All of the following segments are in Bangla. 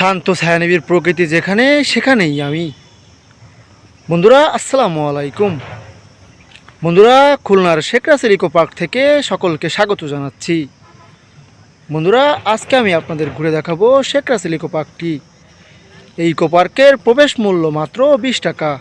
শান্ত ছায়ানবীর প্রকৃতি যেখানে, সেখানেই আমি। বন্ধুরা, আসসালামু আলাইকুম। বন্ধুরা, খুলনার শেখ রাসেল ইকো পার্ক থেকে সকলকে স্বাগত জানাচ্ছি। বন্ধুরা, আজকে আমি আপনাদের ঘুরে দেখাবো শেখ রাসেল ইকো পার্কটি। এই ইকো পার্কের প্রবেশ মূল্য মাত্র বিশ টাকা।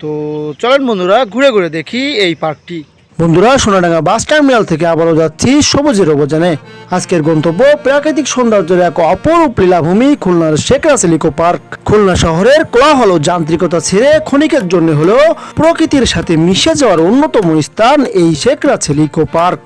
তো চলেন বন্ধুরা, ঘুরে ঘুরে দেখি এই পার্কটি। বন্ধুরা, সোনাডাঙ্গা বাস টার্মিনাল থেকে আবারও যাচ্ছি সবুজের অবজানে আজকের গন্তব্য প্রাকৃতিক সৌন্দর্যের এক অপরূপ লীলাভূমি খুলনার শেখ রাসেল ইকো পার্ক। খুলনা শহরের কোলাহল যান্ত্রিকতা ছেড়ে ক্ষণিকের জন্য হলেও প্রকৃতির সাথে মিশে যাওয়ার অন্যতম স্থান এই Sheikh Russel eco park.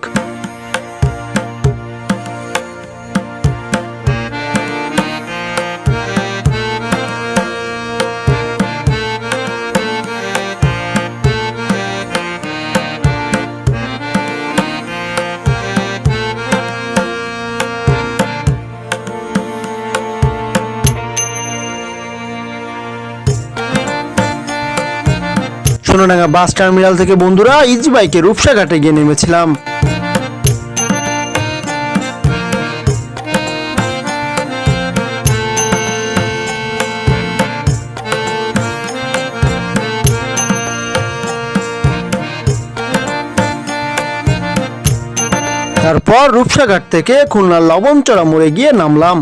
Sonadanga bus terminal থেকে বন্ধুরা ইজি বাইকে রূপসাঘাটে গিয়ে নেমেছিলাম। তারপর রূপসাঘাট থেকে খুলনার লবণচড়া মোড়ে গিয়ে নামলাম।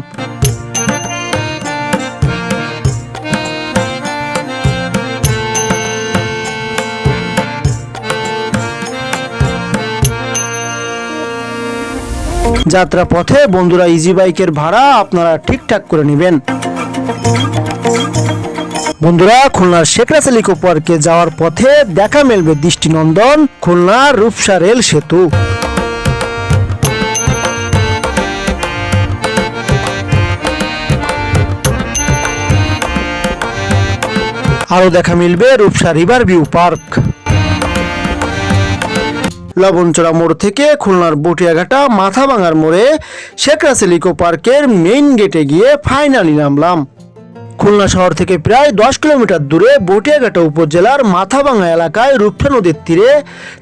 যাত্রা পথে বন্ধুরা ইজি বাইকের ভাড়া আপনারা ঠিকঠাক করে নেবেন। বন্ধুরা, খুলনার শেখ রাসেল পার্কে যাওয়ার পথে দেখা মেলবে দৃষ্টিনন্দন খুলনার রূপসা রেল সেতু। আরও দেখা মিলবে Rupsha river view park Labanchara মোড় থেকে খুলনার বটিয়াঘাটা মাথাভাঙার মোড়ে শেখ রাসেল ইকো পার্কের মেইন গেটে গিয়ে ফাইনালি নামলাম। খুলনা শহর থেকে প্রায় দশ কিলোমিটার দূরে বটিয়াঘাটা উপজেলার মাথাভাঙা এলাকায় রূপসা নদীর তীরে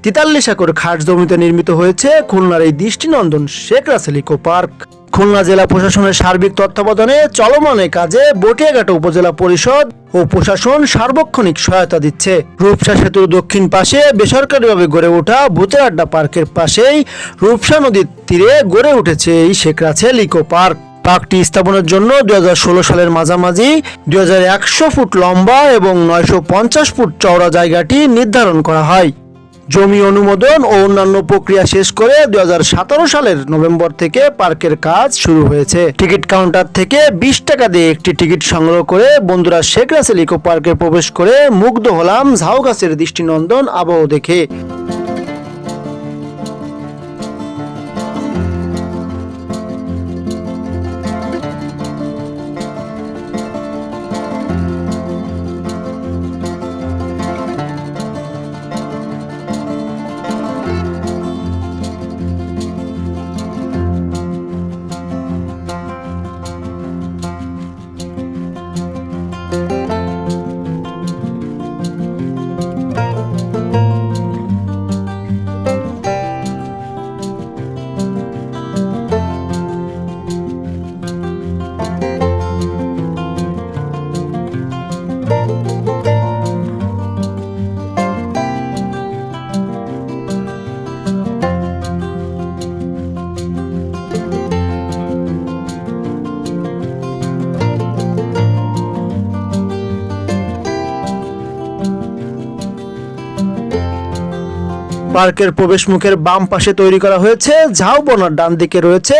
তিতাল্লিশ একর খাস জমিতে নির্মিত হয়েছে খুলনার এই দৃষ্টিনন্দন শেখ রাসেল ইকো পার্ক। খুলনা জেলা প্রশাসনের সার্বিক তত্ত্বাবধানে চলমান কাজে বটিয়াঘাটা উপজেলা পরিষদ ও প্রশাসন সার্বক্ষণিক সহায়তা দিচ্ছে। রূপসা সেতুর দক্ষিণ পাশে বেসরকারিভাবে গড়ে ওঠা ভূতের আড্ডা পার্কের পাশেই রূপসা নদীর তীরে গড়ে উঠেছে এই শেখ রাসেল ইকো পার্ক। পার্কটি স্থাপনের জন্য দু হাজার ষোলো সালের মাঝামাঝি দুই হাজার একশো ফুট লম্বা এবং নয়শো পঞ্চাশ ফুট চওড়া জায়গাটি নির্ধারণ করা হয়। জমি অনুমোদন ও অন্যান্য প্রক্রিয়া শেষ করে দুই সালের নভেম্বর থেকে পার্কের কাজ শুরু হয়েছে। টিকিট কাউন্টার থেকে বিশ টাকা দিয়ে একটি টিকিট সংগ্রহ করে বন্ধুরা শেখ রাসেল ইকো পার্কে প্রবেশ করে মুগ্ধ হলাম ঝাউ গাছের দৃষ্টিনন্দন আবহ দেখে। পার্কের প্রবেশ মুখের বাম পাশে তৈরি করা হয়েছে ঝাউবনার ডান দিকে রয়েছে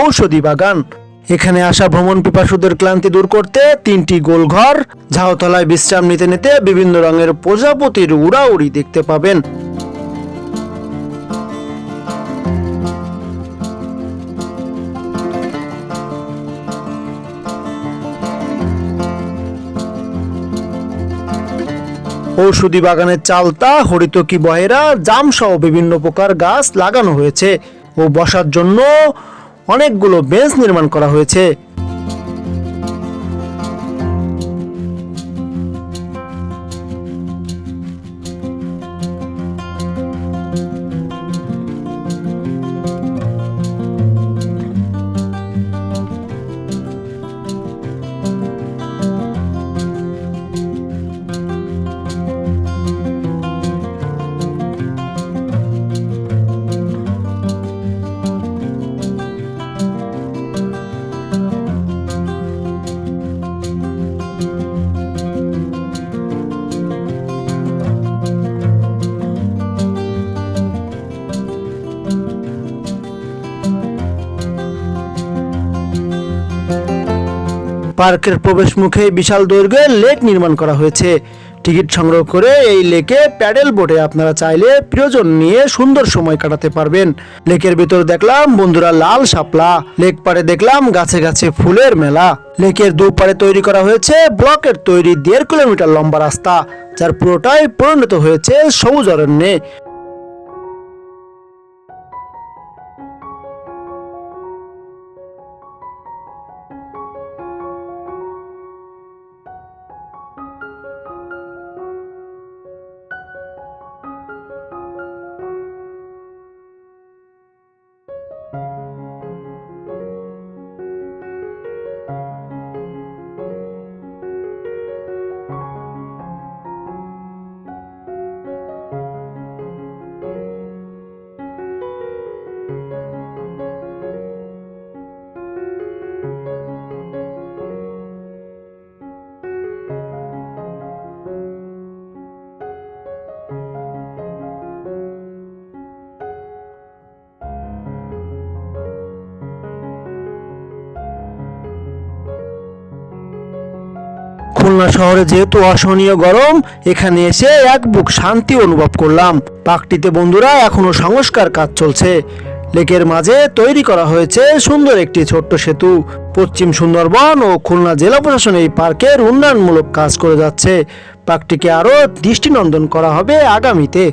ঔষধি বাগান। এখানে আসা ভ্রমণ পিপাসুদের ক্লান্তি দূর করতে তিনটি গোলঘর ঝাউতলায় বিশ্রাম নিতে নিতে বিভিন্ন রঙের প্রজাপতির উড়াউড়ি দেখতে পাবেন। ঔষধি বাগানের চালতা হরিতকি বহেরা জাম সহ বিভিন্ন প্রকার গাছ লাগানো হয়েছে ও বসার জন্য অনেকগুলো বেঞ্চ নির্মাণ করা হয়েছে। পার্কের প্রবেশ মুখে বিশাল দৈর্ঘ্যের লেক নির্মাণ করা হয়েছে। টিকিট সংগ্রহ করে এই লেকে প্যাডেল বোটে আপনারা চাইলে প্রিয়জন নিয়ে সুন্দর সময় কাটাতে পারবেন। লেকের ভিতর দেখলাম বন্ধুরা লাল শাপলা, লেক পাড়ে দেখলাম গাছে গাছে ফুলের মেলা। লেকের দুপারে তৈরি করা হয়েছে ব্লকের তৈরি দেড় কিলোমিটার লম্বা রাস্তা, যার পুরোটাই পরিণত হয়েছে সবুজ অরণ্যে। খুলনা শহরে যেহেতু অসহনীয় গরম, এখানে এসে এক বুক শান্তি অনুভব করলাম। পার্কটিতে বন্ধুরা এখনও সংস্কার কাজ চলছে। লেকের মাঝে তৈরি করা হয়েছে সুন্দর একটি ছোট্ট সেতু। পশ্চিম সুন্দরবন ও খুলনা জেলা প্রশাসন এই পার্কের উন্নয়নমূলক কাজ করে যাচ্ছে। পার্কটিকে আরও দৃষ্টিনন্দন করা হবে আগামীতে।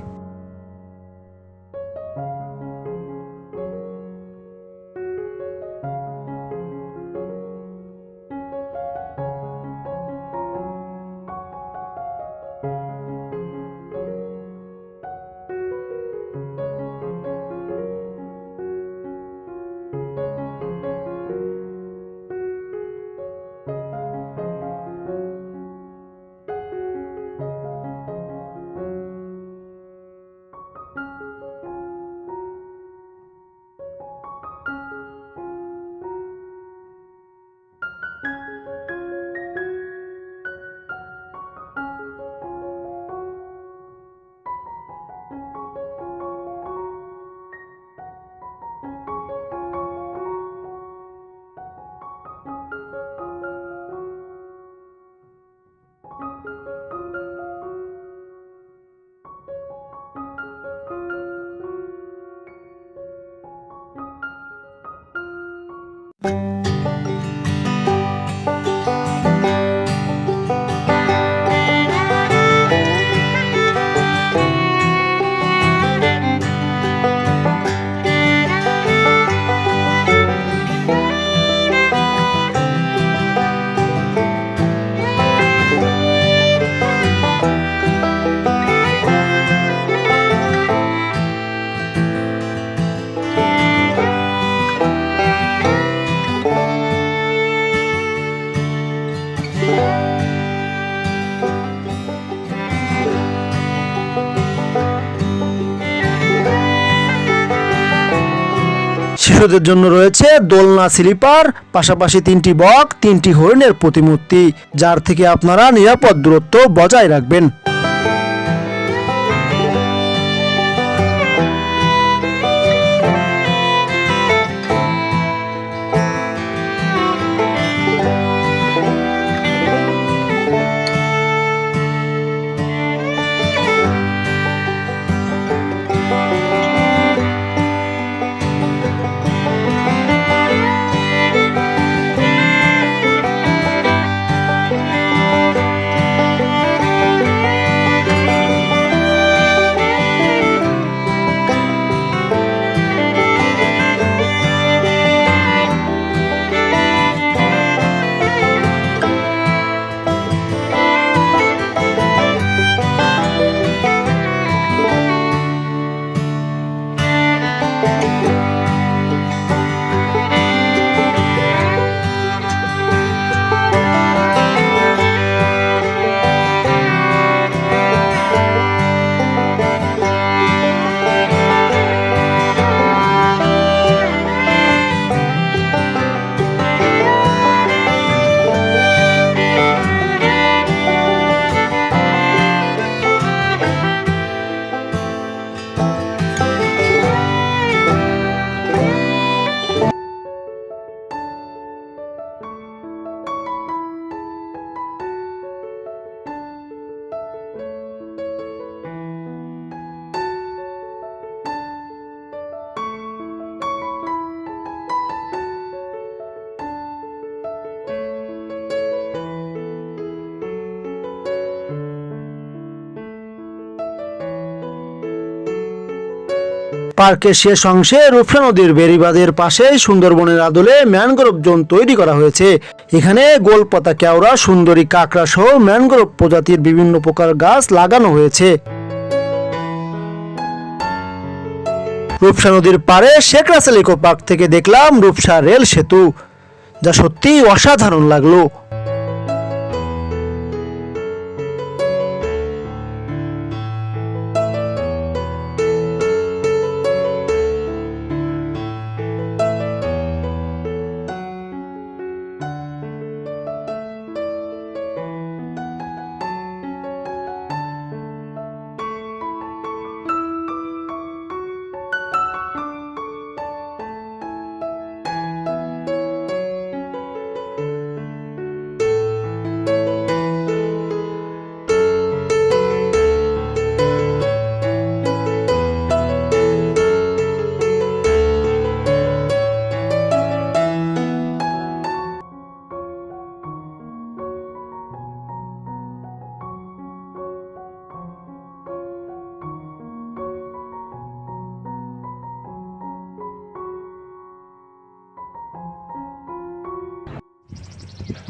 শিশুদের জন্য রয়েছে দোলনা, স্লিপার, পাশাপাশি তিনটি বক, তিনটি হরিণের প্রতিমূর্তি, যার থেকে আপনারা নিরাপদ দূরত্ব বজায় রাখবেন। পার্কের শেষ অংশে রূপসা নদীর বেড়িবাঁধের পাশে সুন্দরবনের আদলে ম্যানগ্রোভ জোন তৈরি করা হয়েছে। এখানে গোলপাতা কেওড়া, সুন্দরী কাঁকড়া সহ ম্যানগ্রোভ প্রজাতির বিভিন্ন প্রকার গাছ লাগানো হয়েছে। রূপসা নদীর পাড়ে শেখ রাসেল ইকো পার্ক থেকে দেখলাম রূপসা রেল সেতু, যা সত্যি অসাধারণ লাগল।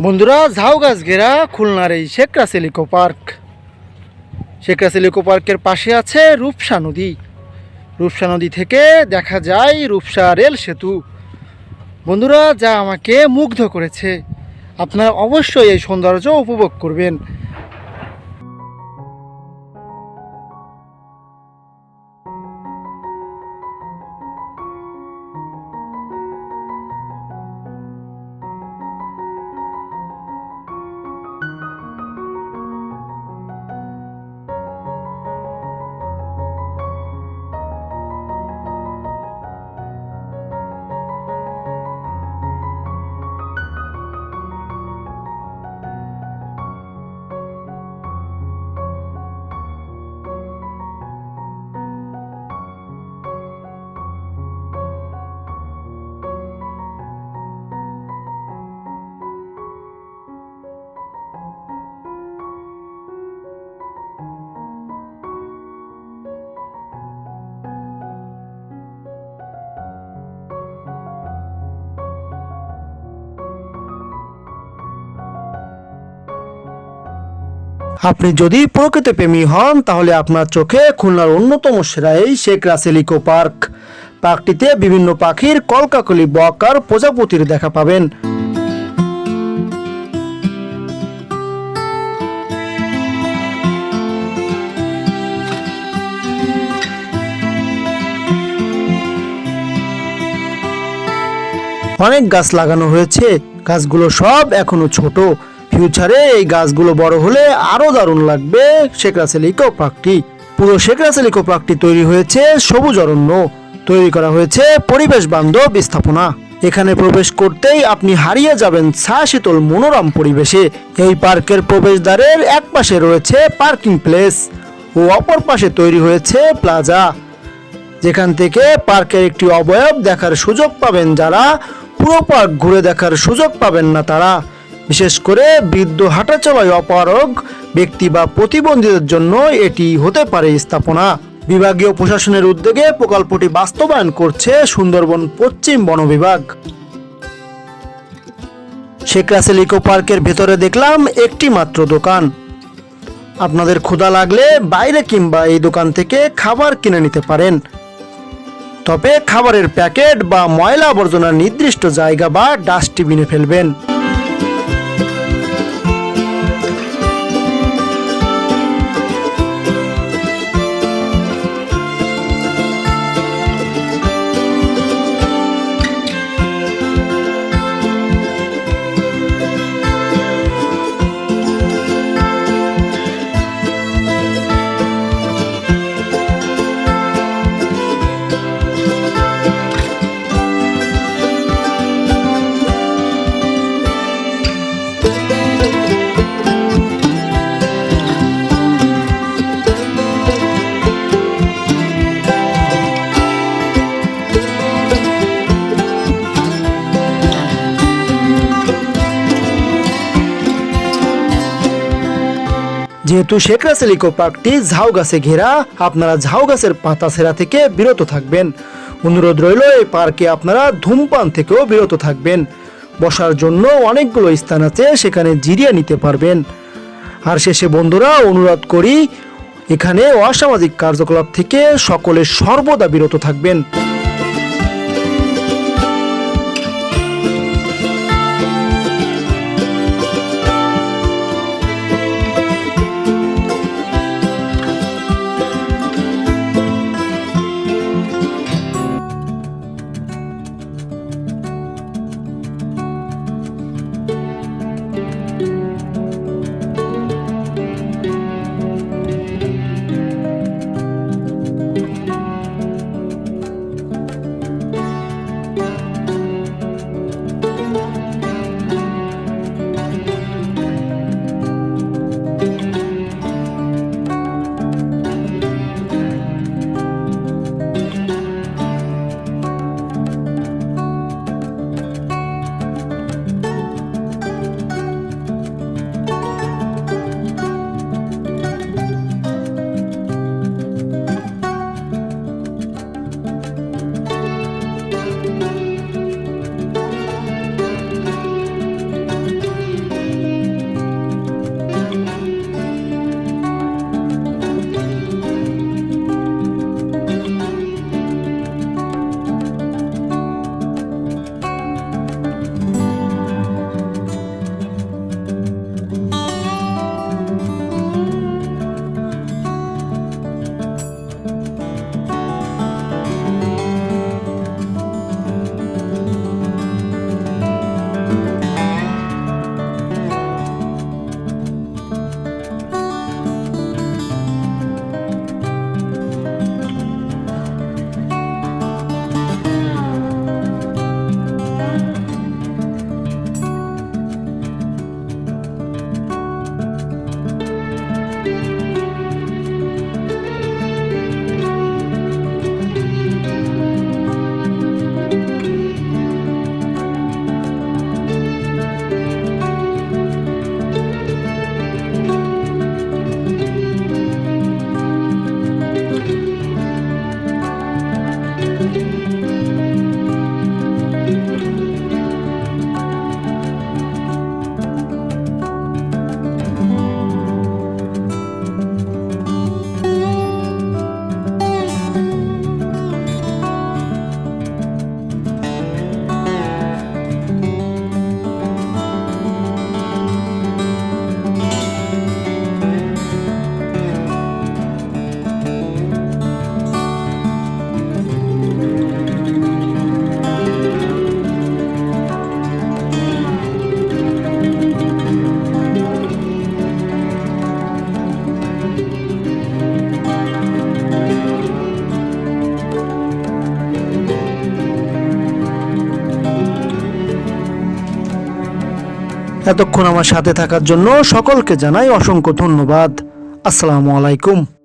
বন্ধুরা ঝাউগাছ ঘেরা খুলনার এই শেখ রাসেল পার্ক। শেখ রাসেল পার্কের পাশে আছে রূপসা নদী। রূপসা নদী থেকে দেখা যায় রূপসা রেল সেতু। বন্ধুরা, যা আমাকে মুগ্ধ করেছে। আপনারা অবশ্যই এই সৌন্দর্য উপভোগ করবেন। আপনি যদি প্রকৃতি প্রেমী হন, তাহলে আপনার চোখে খুলনার অন্যতম সেরা এই শেখ রাসেল ইকো পার্ক। পার্কটিতে বিভিন্ন পাখির কলকাকলি বক আর প্রজাপতির দেখা পাবেন। অনেক গাছ লাগানো হয়েছে। গাছগুলো সব এখনও ছোট। ফিউচারে এই গাছগুলো বড় হলে আরও দারুণ লাগবে। শেখ রাসেল পার্কটি পুরো শেখ রাসেল পার্কটি তৈরি হয়েছে সবুজ অরণ্য। তৈরি করা হয়েছে পরিবেশ বান্ধব স্থাপনা। এখানে প্রবেশ করতেই আপনি হারিয়ে যাবেন ছা শীতল মনোরম পরিবেশে। এই পার্কের প্রবেশদ্বারের এক পাশে রয়েছে পার্কিং প্লেস ও অপর পাশে তৈরি হয়েছে প্লাজা। যেখান থেকে পার্কের একটি অবয়ব দেখার সুযোগ পাবেন যারা, পুরো পার্ক ঘুরে দেখার সুযোগ পাবেন না তারা। বিশেষ করে বৃদ্ধ হাঁটাচলায় অপারগ ব্যক্তি বা প্রতিবন্ধীদের জন্য এটি হতে পারে স্থাপনা। বিভাগীয় প্রশাসনের উদ্যোগে প্রকল্পটি বাস্তবায়ন করছে সুন্দরবন পশ্চিম বন বিভাগ। শেখ রাসেল ইকো পার্কের ভেতরে দেখলাম একটি মাত্র দোকান। আপনাদের ক্ষুধা লাগলে বাইরে কিংবা এই দোকান থেকে খাবার কিনে নিতে পারেন। তবে খাবারের প্যাকেট বা ময়লা আবর্জনার নির্দিষ্ট জায়গা বা ডাস্টবিনে ফেলবেন। যেহেতু শেখ রাসেল ইকো পার্কটি ঝাউ গাছে ঘেরা, আপনারা ঝাউ গাছের পাতা ছেঁড়া থেকে বিরত থাকবেন। অনুরোধ রইল, এই পার্কে আপনারা ধূমপান থেকেও বিরত থাকবেন। বসার জন্য অনেকগুলো স্থান আছে, সেখানে জিরিয়ে নিতে পারবেন। আর শেষে বন্ধুরা, অনুরোধ করি, এখানে অসামাজিক কার্যকলাপ থেকে সকলে সর্বদা বিরত থাকবেন। এতক্ষণ আমার সাথে থাকার জন্য সকলকে জানাই অসংখ্য ধন্যবাদ। আসসালামু আলাইকুম।